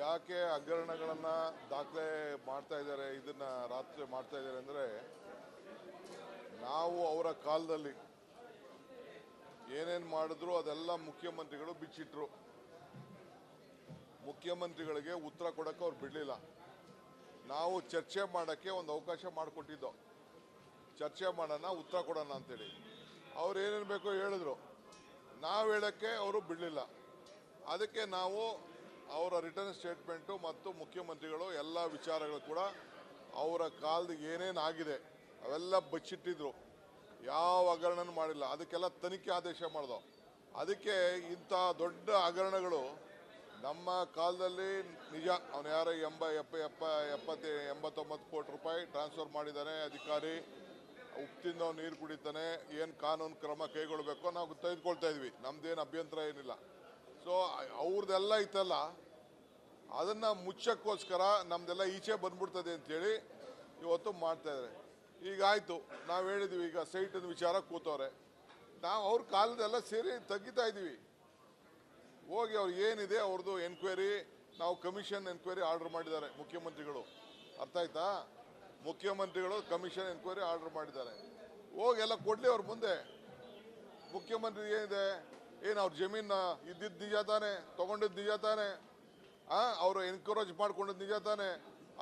ಯಾಕೆ ಹಗರಣಗಳನ್ನು ದಾಖಲೆ ಮಾಡ್ತಾ ಇದ್ದಾರೆ, ಇದನ್ನ ರಾತ್ರಿ ಮಾಡ್ತಾ ಇದ್ದಾರೆ ಅಂದರೆ, ನಾವು ಅವರ ಕಾಲದಲ್ಲಿ ಏನೇನು ಮಾಡಿದ್ರು ಅದೆಲ್ಲ ಮುಖ್ಯಮಂತ್ರಿಗಳು ಬಿಚ್ಚಿಟ್ರು. ಮುಖ್ಯಮಂತ್ರಿಗಳಿಗೆ ಉತ್ತರ ಕೊಡೋಕ್ಕೆ ಅವ್ರು ಬಿಡಲಿಲ್ಲ. ನಾವು ಚರ್ಚೆ ಮಾಡೋಕ್ಕೆ ಒಂದು ಅವಕಾಶ ಮಾಡಿಕೊಟ್ಟಿದ್ದೋ. ಚರ್ಚೆ ಮಾಡೋಣ, ಉತ್ತರ ಕೊಡೋಣ ಅಂತೇಳಿ. ಅವ್ರು ಏನೇನು ಬೇಕೋ ಹೇಳಿದ್ರು. ನಾವು ಹೇಳೋಕ್ಕೆ ಅವರು ಬಿಡಲಿಲ್ಲ. ಅದಕ್ಕೆ ನಾವು ಅವರ ರಿಟರ್ನ್ ಸ್ಟೇಟ್ಮೆಂಟು ಮತ್ತು ಮುಖ್ಯಮಂತ್ರಿಗಳು ಎಲ್ಲ ವಿಚಾರಗಳು ಕೂಡ ಅವರ ಕಾಲದ ಏನೇನು ಆಗಿದೆ, ಅವೆಲ್ಲ ಬಚ್ಚಿಟ್ಟಿದ್ರು. ಯಾವ ಹಗರಣನೂ ಮಾಡಿಲ್ಲ. ಅದಕ್ಕೆಲ್ಲ ತನಿಖೆ ಆದೇಶ ಮಾಡ್ದೋ. ಅದಕ್ಕೆ ಇಂಥ ದೊಡ್ಡ ಹಗರಣಗಳು ನಮ್ಮ ಕಾಲದಲ್ಲಿ ನಿಜ, ಅವನು ಯಾರೋ ಎಂಬ, ಎಪ್ಪ ಎಪ್ಪ, ಎಪ್ಪತ್ತೆ, ಎಂಬತ್ತೊಂಬತ್ತು ಕೋಟಿ ರೂಪಾಯಿ ಟ್ರಾನ್ಸ್ಫರ್ ಮಾಡಿದ್ದಾನೆ ಅಧಿಕಾರಿ. ಉಪ್ಪಿಂದ ನೀರು ಕುಡಿತಾನೆ. ಏನು ಕಾನೂನು ಕ್ರಮ ಕೈಗೊಳ್ಳಬೇಕು ನಾವು ತೆಗೆದುಕೊಳ್ತಾ ಇದ್ವಿ. ನಮ್ದೇನು ಅಭ್ಯಂತರ ಏನಿಲ್ಲ. ಸೊ ಅವ್ರದ್ದೆಲ್ಲ ಇತ್ತಲ್ಲ ಅದನ್ನ ಮುಚ್ಚಕ್ಕೋಸ್ಕರ ನಮ್ದೆಲ್ಲ ಈಚೆ ಬಂದ್ಬಿಡ್ತದೆ ಅಂತೇಳಿ ಇವತ್ತು ಮಾಡ್ತಾ ಇದಾರೆ. ಈಗ ಆಯ್ತು, ನಾವು ಹೇಳಿದ್ವಿ, ಈಗ ಸೈಟಿನ ವಿಚಾರ ಕೂತವ್ರೆ. ನಾವು ಅವ್ರ ಕಾಲದೆಲ್ಲ ಸೇರಿ ತೆಗಿತಾ ಇದ್ದೀವಿ ಹೋಗಿ ಅವ್ರು ಏನಿದೆ ಅವ್ರದ್ದು ಎನ್ಕ್ವೈರಿ, ನಾವು ಕಮಿಷನ್ ಎನ್ಕ್ವೈರಿ ಆರ್ಡರ್ ಮಾಡಿದ್ದಾರೆ ಮುಖ್ಯಮಂತ್ರಿಗಳು. ಅರ್ಥ ಆಯ್ತಾ? ಮುಖ್ಯಮಂತ್ರಿಗಳು ಕಮಿಷನ್ ಎನ್ಕ್ವೈರಿ ಆರ್ಡರ್ ಮಾಡಿದ್ದಾರೆ. ಹೋಗಿ ಎಲ್ಲ ಕೊಡಲಿ ಅವ್ರ ಮುಂದೆ. ಮುಖ್ಯಮಂತ್ರಿ ಏನಿದೆ? ಏನು ಅವ್ರ ಜಮೀನ ಇದ್ದಿದ್ದು ನಿಜ ತಾನೆ ತೊಗೊಂಡಿದ್ದು ನಿಜ ತಾನೆ ಅವರು ಎನ್ಕರೇಜ್ ಮಾಡ್ಕೊಂಡಿದ್ದು ನಿಜ ತಾನೆ.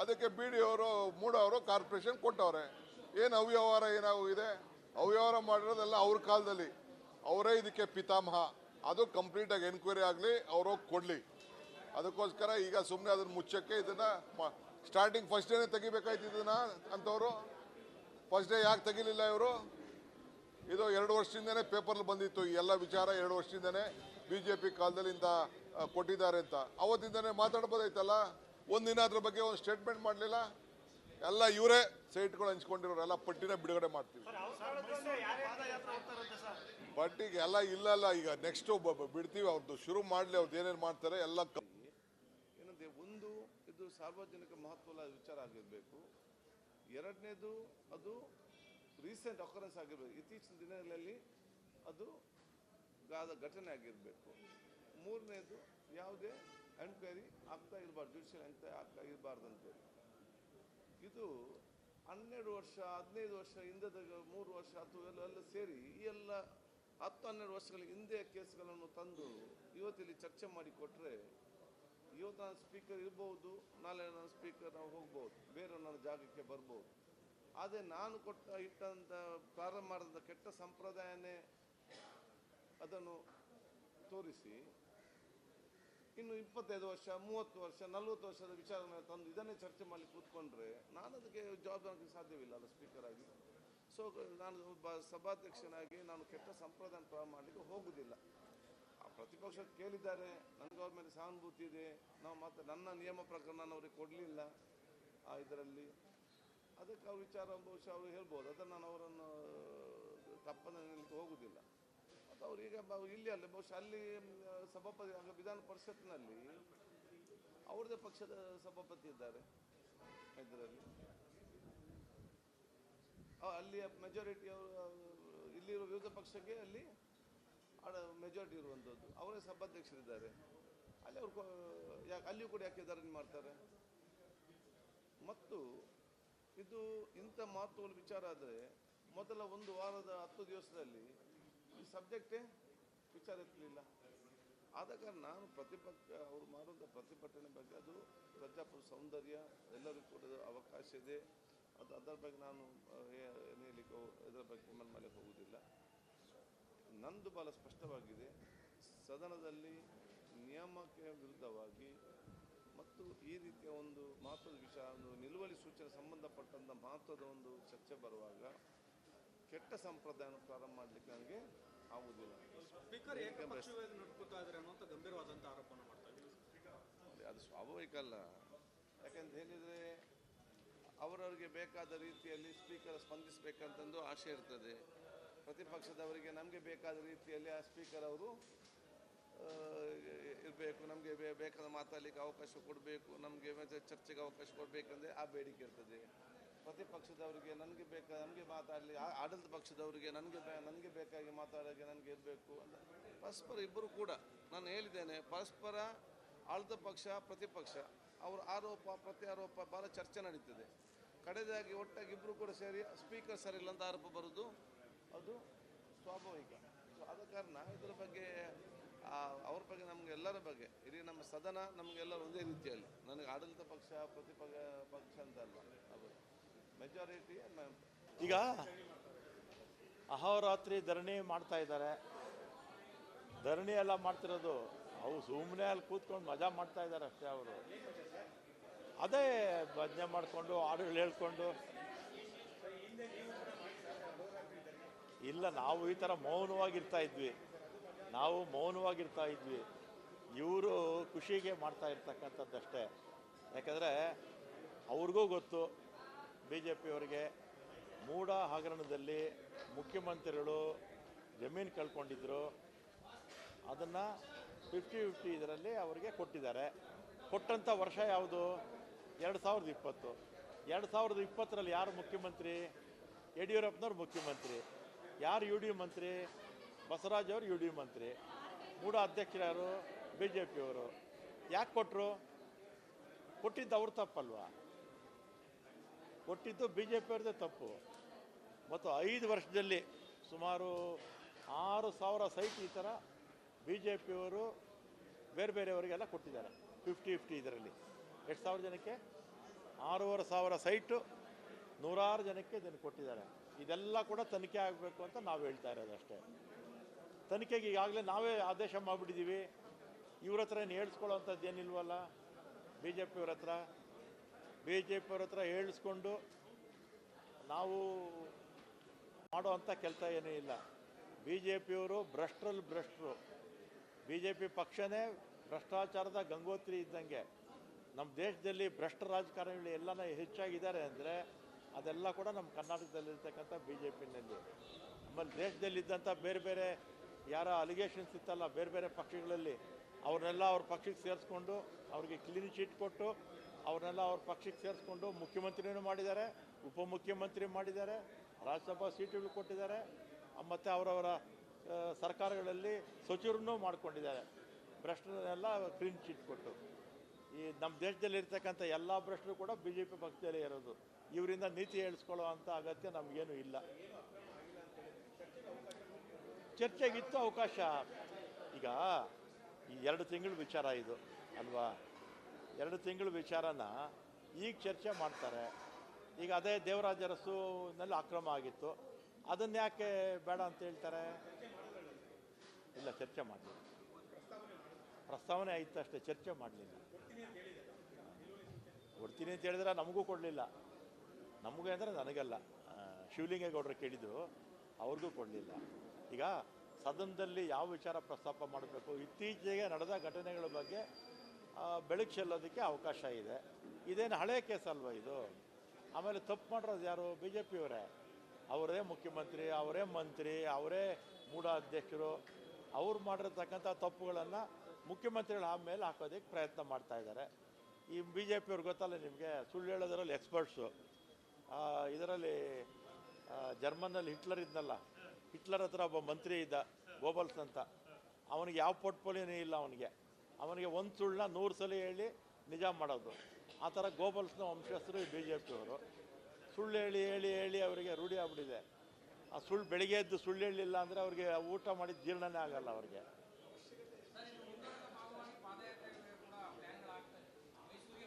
ಅದಕ್ಕೆ ಬಿ ಡಿ ಅವರು ಮೂಡವರು ಕಾರ್ಪೊರೇಷನ್ ಕೊಟ್ಟವ್ರೆ. ಏನು ಅವ್ಯವಹಾರ ಏನಾಗಿದೆ ಅವ್ಯವಹಾರ ಮಾಡಿರೋದೆಲ್ಲ ಅವ್ರ ಕಾಲದಲ್ಲಿ. ಅವರೇ ಇದಕ್ಕೆ ಪಿತಾಮಹ. ಅದು ಕಂಪ್ಲೀಟಾಗಿ ಎನ್ಕ್ವೈರಿ ಆಗಲಿ, ಅವರು ಕೊಡಲಿ. ಅದಕ್ಕೋಸ್ಕರ ಈಗ ಸುಮ್ಮನೆ ಅದನ್ನ ಮುಚ್ಚಕ್ಕೆ ಇದನ್ನ ಸ್ಟಾರ್ಟಿಂಗ್ ಫಸ್ಟ್ ಡೇನೇ ತೆಗಿಬೇಕಾಯ್ತು ಇದನ್ನು ಅಂತವರು. ಫಸ್ಟ್ ಡೇ ಯಾಕೆ ತೆಗಿಲಿಲ್ಲ ಇವರು? ಇದು ಎರಡು ವರ್ಷದಿಂದನೇ ಪೇಪರ್ಲಿ ಬಂದಿತ್ತು. ಈ ಎಲ್ಲ ವಿಚಾರ ಎರಡು ವರ್ಷದಿಂದನೇ ಬಿ ಜೆ ಪಿ ಕಾಲದಲ್ಲಿ ಕೊಟ್ಟಿದ್ದಾರೆ ಅಂತ. ಅವತ್ತಿಂದನೇ ಮಾತಾಡ್ಬೋದಾಯ್ತಲ್ಲ? ಒಂದಿನ ಅದ್ರ ಬಗ್ಗೆ ಒಂದು ಸ್ಟೇಟ್ಮೆಂಟ್ ಮಾಡಲಿಲ್ಲ? ಎಲ್ಲ ಇವರೇ ಸೈಟ್ಗಳು ಹಂಚ್ಕೊಂಡಿರೋರೆಲ್ಲ ಪಟ್ಟಿನ ಬಿಡುಗಡೆ ಮಾಡ್ತೀವಿ. ಪಟ್ಟಿಗೆ ಎಲ್ಲ ಇಲ್ಲಲ್ಲ ಈಗ. ನೆಕ್ಸ್ಟ್ ಬಿಡ್ತೀವಿ ಅವ್ರದ್ದು ಶುರು ಮಾಡಲಿ ಅವ್ರದ್ದು ಏನೇನು ಮಾಡ್ತಾರೆ ಎಲ್ಲ ಏನಂದ್ರೆ ಒಂದು, ಇದು ಸಾರ್ವಜನಿಕ ಮಹತ್ವದ ವಿಚಾರ ಆಗಿರಬೇಕು. ಎರಡನೇದು ಅದು ರೀಸೆಂಟ್ ಅಕರೆನ್ಸ್ ಆಗಿರಬೇಕು ಇತ್ತೀಚಿನ ದಿನಗಳಲ್ಲಿ ಅದು ಆದ ಘಟನೆ ಆಗಿರಬೇಕು. ಮೂರನೇದು ಯಾವುದೇ ಎನ್ಕ್ವೈರಿ ಆಗ್ತಾ ಇರಬಾರ್ದು ಜುಡಿಷಿಯಲ್ ಎನ್ಕ್ವೈರಿ ಆಗ್ತಾ ಇರಬಾರ್ದು ಅಂತೇಳಿ ಇದು ಹನ್ನೆರಡು ವರ್ಷ, ಹದಿನೈದು ವರ್ಷ, ಹಿಂದದ ಮೂರು ವರ್ಷ ಅಥವಾ ಎಲ್ಲ ಎಲ್ಲ ಸೇರಿ ಈ ಎಲ್ಲ ಹತ್ತು ಹನ್ನೆರಡು ವರ್ಷಗಳ ಹಿಂದೆ ಕೇಸ್ಗಳನ್ನು ತಂದು ಇವತ್ತಿಲ್ಲಿ ಚರ್ಚೆ ಮಾಡಿ ಕೊಟ್ಟರೆ ಇವತ್ತು ನಾನು ಸ್ಪೀಕರ್ ಇರ್ಬೋದು, ನಾಳೆ ನಾನು ಸ್ಪೀಕರ್ ನಾವು ಹೋಗ್ಬೋದು, ಬೇರೆ ನನ್ನ ಜಾಗಕ್ಕೆ ಬರ್ಬೋದು. ಆದರೆ ನಾನು ಕೊಟ್ಟ ಇಟ್ಟಂಥ ಪ್ರಾರಂಭ ಮಾಡಿದಂಥ ಕೆಟ್ಟ ಸಂಪ್ರದಾಯನೇ ಅದನ್ನು ತೋರಿಸಿ. ಇನ್ನು ಇಪ್ಪತ್ತೈದು ವರ್ಷ, ಮೂವತ್ತು ವರ್ಷ, ನಲವತ್ತು ವರ್ಷದ ವಿಚಾರವನ್ನು ತಂದು ಇದನ್ನೇ ಚರ್ಚೆ ಮಾಡಿ ಕೂತ್ಕೊಂಡ್ರೆ ನಾನು ಅದಕ್ಕೆ ಜವಾಬ್ದಾರಿ ಸಾಧ್ಯವಿಲ್ಲ ಅಲ್ಲ ಸ್ಪೀಕರ್ ಆಗಿ. ಸೊ ನಾನು ಒಬ್ಬ ಸಭಾಧ್ಯಕ್ಷನಾಗಿ ನಾನು ಕೆಟ್ಟ ಸಂಪ್ರದಾಯ ಪ್ರಾರಂಭ ಮಾಡಲಿಕ್ಕೆ ಹೋಗುವುದಿಲ್ಲ ಆ ಪ್ರತಿಪಕ್ಷ ಕೇಳಿದ್ದಾರೆ ನನಗೆ ಅವ್ರ ಮೇಲೆ ಸಹಾನುಭೂತಿ ಇದೆ, ನಾವು ಮತ್ತೆ ನನ್ನ ನಿಯಮ ಪ್ರಕಾರ ನಾನು ಅವ್ರಿಗೆ ಕೊಡಲಿಲ್ಲ ಆ ಇದರಲ್ಲಿ. ಅದಕ್ಕೆ ಅವ್ರ ವಿಚಾರ ಬಹುಶಃ ಅವರು ಹೇಳ್ಬೋದು. ಅದನ್ನು ನಾನು ಅವರನ್ನು ತಪ್ಪನ್ನು ನಿಲ್ಲಕ್ಕೆ ಹೋಗುವುದಿಲ್ಲ ಮತ್ತು ಅವ್ರು ಈಗ ಇಲ್ಲಿ ಅಲ್ಲ, ಬಹುಶಃ ಅಲ್ಲಿ ಸಭಾಪತಿ, ಆಗ ವಿಧಾನ ಪರಿಷತ್ನಲ್ಲಿ ಅವ್ರದ್ದೇ ಪಕ್ಷದ ಸಭಾಪತಿ ಇದ್ದಾರೆ ಇದರಲ್ಲಿ. ಅಲ್ಲಿಯ ಮೆಜಾರಿಟಿ ಅವರು ಇಲ್ಲಿರುವ ವಿರೋಧ ಪಕ್ಷಕ್ಕೆ ಅಲ್ಲಿ ಮೆಜಾರಿಟಿ ಇರುವಂಥದ್ದು ಅವರೇ ಸಭಾಧ್ಯಕ್ಷರಿದ್ದಾರೆ. ಅಲ್ಲಿ ಅವ್ರು ಯಾಕೆ, ಅಲ್ಲಿಯೂ ಕೂಡ ಯಾಕೆ ಧರಣಿ ಮಾಡ್ತಾರೆ? ಮತ್ತು ಇದು ಇಂಥ ಮಾತುಗಳ ವಿಚಾರ ಆದರೆ ಮೊದಲ ಒಂದು ವಾರದ ಹತ್ತು ದಿವಸದಲ್ಲಿ ಈ ಸಬ್ಜೆಕ್ಟೇ ವಿಚಾರ ಇರಲಿಲ್ಲ. ಆದ ಕಾರಣ ನಾನು ಪ್ರತಿಪಕ್ಷ, ಅವರು ಮಾಡುವಂಥ ಪ್ರತಿಭಟನೆ ಬಗ್ಗೆ ಅದು ಪ್ರಜಾಪ್ರಭು ಸೌಂದರ್ಯ ಎಲ್ಲರಿಗೂ ಕೂಡ ಅವಕಾಶ ಇದೆ. ಅದು ಅದರ ಬಗ್ಗೆ ನಾನು ಹೇಳಲಿಕ್ಕೆ ಇದರ ಬಗ್ಗೆ ಮನ್ ಮೇಲೆ ಹೋಗುವುದಿಲ್ಲ. ನಂದು ಬಹಳ ಸ್ಪಷ್ಟವಾಗಿದೆ. ಸದನದಲ್ಲಿ ನಿಯಮಕ್ಕೆ ವಿರುದ್ಧವಾಗಿ ಮತ್ತು ಈ ರೀತಿಯ ಒಂದು ಮಹತ್ವದ ವಿಷಯ ಸೂಚನೆ ಸಂಬಂಧಪಟ್ಟಂಥ ಮಹತ್ವದ ಒಂದು ಚರ್ಚೆ ಬರುವಾಗ ಕೆಟ್ಟ ಸಂಪ್ರದಾಯವನ್ನು ಪ್ರಾರಂಭ ಮಾಡಲಿಕ್ಕೆ ನನಗೆ ಆಗುವುದಿಲ್ಲ ಸ್ಪೀಕರ್ ನಡ್ಕೋತಾ ಇದ್ದಾರೆ ಅಂತ ಗಂಭೀರವಾದಂಥ ಆರೋಪವನ್ನು ಮಾಡ್ತಾ ಇದ್ದೀವಿ ಅದೇ ಅದು ಸ್ವಾಭಾವಿಕ ಅಲ್ಲ. ಯಾಕಂತ ಹೇಳಿದರೆ ಅವರವರಿಗೆ ಬೇಕಾದ ರೀತಿಯಲ್ಲಿ ಸ್ಪೀಕರ್ ಸ್ಪಂದಿಸಬೇಕಂತಂದು ಆಸೆ ಇರ್ತದೆ. ಪ್ರತಿಪಕ್ಷದವರಿಗೆ ನಮಗೆ ಬೇಕಾದ ರೀತಿಯಲ್ಲಿ ಆ ಸ್ಪೀಕರ್ ಅವರು ಇರಬೇಕು, ನಮಗೆ ಬೇಕಾದ ಮಾತಾಡಲಿಕ್ಕೆ ಅವಕಾಶ ಕೊಡಬೇಕು, ನಮಗೆ ಚರ್ಚೆಗೆ ಅವಕಾಶ ಕೊಡಬೇಕಂದ್ರೆ ಆ ಬೇಡಿಕೆ ಇರ್ತದೆ. ಪ್ರತಿಪಕ್ಷದವರಿಗೆ ನನಗೆ ಬೇಕಾ, ನಮಗೆ ಮಾತಾಡಲಿ ಆಡಳಿತ ಪಕ್ಷದವರಿಗೆ ನನಗೆ ನನಗೆ ಬೇಕಾಗಿ ಮಾತಾಡೋಕ್ಕೆ ನನಗೆ ಇರಬೇಕು ಅಂತ. ಪರಸ್ಪರ ಇಬ್ಬರು ಕೂಡ, ನಾನು ಹೇಳಿದ್ದೇನೆ, ಪರಸ್ಪರ ಆಳಿದ ಪಕ್ಷ, ಪ್ರತಿಪಕ್ಷ, ಅವರ ಆರೋಪ, ಪ್ರತ್ಯಾರೋಪ ಭಾಳ ಚರ್ಚೆ ನಡೀತದೆ. ಕಡೆದಾಗಿ ಒಟ್ಟಾಗಿ ಇಬ್ಬರು ಕೂಡ ಸೇರಿ ಸ್ಪೀಕರ್ ಸರಿಯಿಲ್ಲ ಅಂತ ಆರೋಪ ಬರೋದು ಅದು ಸ್ವಾಭಾವಿಕ. ಸೊ ಆದ ಕಾರಣ ಇದರ ಬಗ್ಗೆ ಅವ್ರ ಬಗ್ಗೆ ನಮ್ಗೆ ಎಲ್ಲರ ಬಗ್ಗೆ, ಇಡೀ ನಮ್ಮ ಸದನ ನಮಗೆಲ್ಲರೂ ಒಂದೇ ರೀತಿಯಲ್ಲಿ. ನನಗೆ ಆಡಳಿತ ಪಕ್ಷ, ಪ್ರತಿಪಕ್ಷ, ಪಕ್ಷ ಅಂತ ಅಲ್ಲ ಅದು ಮೆಜಾರಿಟಿ ಈಗ ಅಹೋರಾತ್ರಿ ಧರಣಿ ಮಾಡ್ತಾ ಇದ್ದಾರೆ. ಧರಣಿ ಎಲ್ಲ ಮಾಡ್ತಿರೋದು, ಅವು ಸುಮ್ಮನೆ ಅಲ್ಲಿ ಕೂತ್ಕೊಂಡು ಮಜಾ ಮಾಡ್ತಾ ಇದ್ದಾರೆ ಅಷ್ಟೇ ಅವರು. ಅದೇ ಭಜನೆ ಮಾಡಿಕೊಂಡು, ಹಾಡುಗಳು ಹೇಳ್ಕೊಂಡು. ಇಲ್ಲ, ನಾವು ಈ ಥರ ಮೌನವಾಗಿರ್ತಾ ಇದ್ವಿ. ನಾವು ಮೌನವಾಗಿರ್ತಾ ಇದ್ವಿ. ಇವರು ಖುಷಿಗೆ ಮಾಡ್ತಾ ಇರ್ತಕ್ಕಂಥದ್ದಷ್ಟೇ. ಯಾಕಂದರೆ ಅವ್ರಿಗೂ ಗೊತ್ತು ಬಿ ಜೆ ಪಿಯವರಿಗೆ ಮೂಡ ಹಗರಣದಲ್ಲಿ ಮುಖ್ಯಮಂತ್ರಿಗಳು ಜಮೀನು ಕಳ್ಕೊಂಡಿದ್ರು. ಅದನ್ನು ಫಿಫ್ಟಿ ಫಿಫ್ಟಿ ಇದರಲ್ಲಿ ಅವರಿಗೆ ಕೊಟ್ಟಿದ್ದಾರೆ. ಕೊಟ್ಟಂಥ ವರ್ಷ ಯಾವುದು? ಎರಡು ಸಾವಿರದ ಇಪ್ಪತ್ತು. ಎರಡು ಸಾವಿರದ ಇಪ್ಪತ್ತರಲ್ಲಿ ಯಾರು ಮುಖ್ಯಮಂತ್ರಿ? ಯಡಿಯೂರಪ್ಪನವ್ರು ಮುಖ್ಯಮಂತ್ರಿ. ಯಾರು ಯು ಡಿ ಮಂತ್ರಿ? ಬಸವರಾಜ್ ಅವರು ಯು ಡಿ ಮಂತ್ರಿ. ಮೂಡ ಅಧ್ಯಕ್ಷರು ಬಿ ಜೆ ಪಿಯವರು ಯಾಕೆ ಕೊಟ್ಟರು ಕೊಟ್ಟಿದ್ದು ಅವ್ರ ತಪ್ಪಲ್ವಾ? ಕೊಟ್ಟಿದ್ದು ಬಿ ಜೆ ಪಿಯವ್ರದ್ದೇ ತಪ್ಪು. ಮತ್ತು ಐದು ವರ್ಷದಲ್ಲಿ ಸುಮಾರು ಆರು ಸಾವಿರ ಸೈಟ್ ಈ ಥರ ಬಿ ಜೆ ಪಿಯವರು ಬೇರೆ ಬೇರೆಯವರಿಗೆಲ್ಲ ಕೊಟ್ಟಿದ್ದಾರೆ. ಫಿಫ್ಟಿ ಫಿಫ್ಟಿ ಇದರಲ್ಲಿ. ಎಷ್ಟು ಸಾವಿರ ಜನಕ್ಕೆ? ಆರೂವರೆ ಸಾವಿರ ಸೈಟು ನೂರಾರು ಜನಕ್ಕೆ ಇದನ್ನು ಕೊಟ್ಟಿದ್ದಾರೆ. ಇದೆಲ್ಲ ಕೂಡ ತನಿಖೆ ಆಗಬೇಕು ಅಂತ ನಾವು ಹೇಳ್ತಾ ಇರೋದು ಅಷ್ಟೇ. ತನಿಖೆಗೆ ಈಗಾಗಲೇ ನಾವೇ ಆದೇಶ ಮಾಡಿಬಿಟ್ಟಿದ್ದೀವಿ. ಇವ್ರ ಹತ್ರ ಏನು ಹೇಳ್ಸ್ಕೊಳ್ಳೋವಂಥದ್ದು ಏನಿಲ್ವಲ್ಲ? ಬಿ ಜೆ ಪಿಯವ್ರ ಹತ್ರ. ಬಿ ಜೆ ಪಿಯವ್ರ ಹತ್ರ ಹೇಳಿಸ್ಕೊಂಡು ನಾವು ಮಾಡುವಂಥ ಕೆಲಸ ಏನೂ ಇಲ್ಲ. ಬಿ ಜೆ ಪಿಯವರು ಭ್ರಷ್ಟ್ರಲ್ಲಿ ಭ್ರಷ್ಟರು. ಬಿ ಜೆ ಪಿ ಪಕ್ಷನೇ ಭ್ರಷ್ಟಾಚಾರದ ಗಂಗೋತ್ರಿ ಇದ್ದಂಗೆ. ನಮ್ಮ ದೇಶದಲ್ಲಿ ಭ್ರಷ್ಟ ರಾಜಕಾರಣಿಗಳು ಎಲ್ಲನ ಹೆಚ್ಚಾಗಿದ್ದಾರೆ ಅಂದರೆ ಅದೆಲ್ಲ ಕೂಡ ನಮ್ಮ ಕರ್ನಾಟಕದಲ್ಲಿರ್ತಕ್ಕಂಥ ಬಿ ಜೆ ಪಿನಲ್ಲಿ ಆಮೇಲೆ ದೇಶದಲ್ಲಿದ್ದಂಥ ಬೇರೆ ಬೇರೆ ಯಾರ ಅಲಿಗೇಷನ್ಸ್ ಇತ್ತಲ್ಲ, ಬೇರೆ ಬೇರೆ ಪಕ್ಷಗಳಲ್ಲಿ, ಅವ್ರನ್ನೆಲ್ಲ ಅವ್ರ ಪಕ್ಷಕ್ಕೆ ಸೇರಿಸ್ಕೊಂಡು ಅವ್ರಿಗೆ ಕ್ಲೀನ್ ಚೀಟ್ ಕೊಟ್ಟು ಅವ್ರನ್ನೆಲ್ಲ ಅವ್ರ ಪಕ್ಷಕ್ಕೆ ಸೇರಿಸ್ಕೊಂಡು ಮುಖ್ಯಮಂತ್ರಿನೂ ಮಾಡಿದ್ದಾರೆ, ಉಪಮುಖ್ಯಮಂತ್ರಿ ಮಾಡಿದ್ದಾರೆ, ರಾಜ್ಯಸಭಾ ಸೀಟುಗಳು ಕೊಟ್ಟಿದ್ದಾರೆ ಮತ್ತು ಅವರವರ ಸರ್ಕಾರಗಳಲ್ಲಿ ಸಚಿವರನ್ನೂ ಮಾಡ್ಕೊಂಡಿದ್ದಾರೆ. ಭ್ರಷ್ಟರನ್ನೆಲ್ಲ ಕ್ಲೀನ್ ಚೀಟ್ ಕೊಟ್ಟು. ಈ ನಮ್ಮ ದೇಶದಲ್ಲಿ ಇರ್ತಕ್ಕಂಥ ಎಲ್ಲ ಭ್ರಷ್ಟರು ಕೂಡ ಬಿ ಜೆ ಪಿ ಪಕ್ಷದಲ್ಲೇ ಇರೋದು. ಇವರಿಂದ ನೀತಿ ಹೇಳಿಸ್ಕೊಳ್ಳೋ ಅಂಥ ಅಗತ್ಯ ನಮಗೇನು ಇಲ್ಲ. ಚರ್ಚೆಗಿತ್ತು ಅವಕಾಶ. ಈಗ ಈ ಎರಡು ತಿಂಗಳು ವಿಚಾರ ಇದು, ಅಲ್ವಾ? ಎರಡು ತಿಂಗಳು ವಿಚಾರನ ಈಗ ಚರ್ಚೆ ಮಾಡ್ತಾರೆ. ಈಗ ಅದೇ ದೇವರಾಜ ಅರಸುನಲ್ಲಿ ಅಕ್ರಮ ಆಗಿತ್ತು. ಅದನ್ನ ಯಾಕೆ ಬೇಡ ಅಂತ ಹೇಳ್ತಾರೆ? ಇಲ್ಲ, ಚರ್ಚೆ ಮಾಡಲಿಲ್ಲ ಪ್ರಸ್ತಾವನೆ ಆಯ್ತು ಅಷ್ಟೇ, ಚರ್ಚೆ ಮಾಡಲಿಲ್ಲ. ಕೊಡ್ತೀನಿ ಅಂತ ಹೇಳಿದ್ರೆ ನಮಗೂ ಕೊಡಲಿಲ್ಲ. ನಮಗೆ ಅಂದರೆ ನನಗಲ್ಲ. ಶಿವಲಿಂಗೇಗೌಡರು ಕೇಳಿದ್ರು ಅವ್ರಿಗೂ ಕೊಡಲಿಲ್ಲ. ಈಗ ಸದನದಲ್ಲಿ ಯಾವ ವಿಚಾರ ಪ್ರಸ್ತಾಪ ಮಾಡಬೇಕು? ಇತ್ತೀಚೆಗೆ ನಡೆದ ಘಟನೆಗಳ ಬಗ್ಗೆ ಬೆಳಕು ಚೆಲ್ಲೋದಕ್ಕೆ ಅವಕಾಶ ಇದೆ. ಇದೇನು ಹಳೆ ಕೇಸ್ ಅಲ್ವಾ ಇದು? ಆಮೇಲೆ ತಪ್ಪು ಮಾಡಿರೋದು ಯಾರು? ಬಿ ಜೆ ಪಿಯವರೇ ಅವರೇ ಮುಖ್ಯಮಂತ್ರಿ, ಅವರೇ ಮಂತ್ರಿ, ಅವರೇ ಮೂಢ ಅಧ್ಯಕ್ಷರು ಅವ್ರು ಮಾಡಿರ್ತಕ್ಕಂಥ ತಪ್ಪುಗಳನ್ನು ಮುಖ್ಯಮಂತ್ರಿಗಳ ಆಮೇಲೆ ಹಾಕೋದಕ್ಕೆ ಪ್ರಯತ್ನ ಮಾಡ್ತಾ ಇದ್ದಾರೆ. ಈ ಬಿ ಜೆ ಪಿಯವ್ರು ಗೊತ್ತಲ್ಲ ನಿಮಗೆ? ಸುಳ್ಳು ಹೇಳೋದ್ರಲ್ಲಿ ಎಕ್ಸ್ಪರ್ಟ್ಸು. ಇದರಲ್ಲಿ ಜರ್ಮನ್ನಲ್ಲಿ ಹಿಟ್ಲರ್ ಇದ್ನಲ್ಲ. ಹಿಟ್ಲರ್ ಹತ್ರ ಒಬ್ಬ ಮಂತ್ರಿ ಇದ್ದ ಗೋಬಲ್ಸ್ ಅಂತ. ಅವನಿಗೆ ಯಾವ ಪೋರ್ಟ್ಫೋಲಿಯೋನೇ ಇಲ್ಲ ಅವನಿಗೆ. ಅವನಿಗೆ ಒಂದು ಸುಳ್ಳನ್ನ ನೂರು ಸಲ ಹೇಳಿ ನಿಜ ಮಾಡೋದು. ಆ ಥರ ಗೋಬಲ್ಸ್ನ ವಂಶಸ್ಥರು ಬಿ ಜೆ ಪಿಯವರು ಸುಳ್ಳು ಹೇಳಿ ಹೇಳಿ ಹೇಳಿ ಅವರಿಗೆ ರೂಢಿ ಆಗ್ಬಿಟ್ಟಿದೆ. ಆ ಸುಳ್ಳು ಬೆಳಿಗ್ಗೆ ಎದ್ದು ಸುಳ್ಳು ಹೇಳಿಲ್ಲ ಅಂದರೆ ಅವ್ರಿಗೆ ಊಟ ಮಾಡಿ ಜೀರ್ಣನೇ ಆಗಲ್ಲ ಅವ್ರಿಗೆ.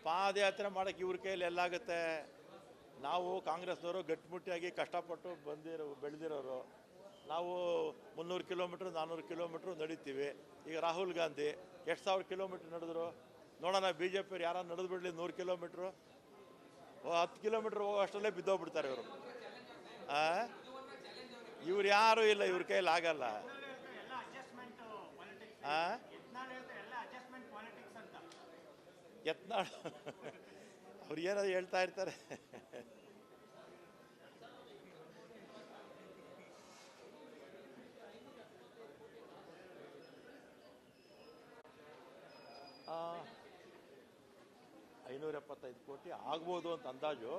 ಪಾದಯಾತ್ರೆ ಮಾಡೋಕ್ಕೆ ಇವ್ರ ಕೈಯಲ್ಲಿ ಎಲ್ಲಾಗುತ್ತೆ ನಾವು ಕಾಂಗ್ರೆಸ್ನವರು ಗಟ್ಟಿಮುಟ್ಟಿಯಾಗಿ ಕಷ್ಟಪಟ್ಟು ಬಂದಿರೋ, ಬೆಳೆದಿರೋರು. ನಾವು ಮುನ್ನೂರು ಕಿಲೋಮೀಟ್ರ್ ನಾನ್ನೂರು ಕಿಲೋಮೀಟ್ರ್ ನಡೀತೀವಿ. ಈಗ ರಾಹುಲ್ ಗಾಂಧಿ ಎಷ್ಟು ಸಾವಿರ ಕಿಲೋಮೀಟ್ರ್ ನಡೆದ್ರು. ನೋಡೋಣ ಬಿ ಜೆ ಪಿಯವ್ರು ಯಾರು ನಡೆದು ಬಿಡಲಿ ನೂರು ಕಿಲೋಮೀಟ್ರು. ಹತ್ತು ಕಿಲೋಮೀಟ್ರ್ ಅಷ್ಟರಲ್ಲೇ ಬಿದ್ದೋಗ್ಬಿಡ್ತಾರೆ ಇವರು. ಇವ್ರು ಯಾರೂ ಇಲ್ಲ, ಇವ್ರ ಕೈಯಲ್ಲಿ ಆಗಲ್ಲ. ಯತ್ನಾಳ್ ಅವ್ರು ಏನಾದ್ರು ಹೇಳ್ತಾ ಇರ್ತಾರೆ. ಕೋಟಿ ಆಗ್ಬೋದು ಅಂತ ಅಂದಾಜು.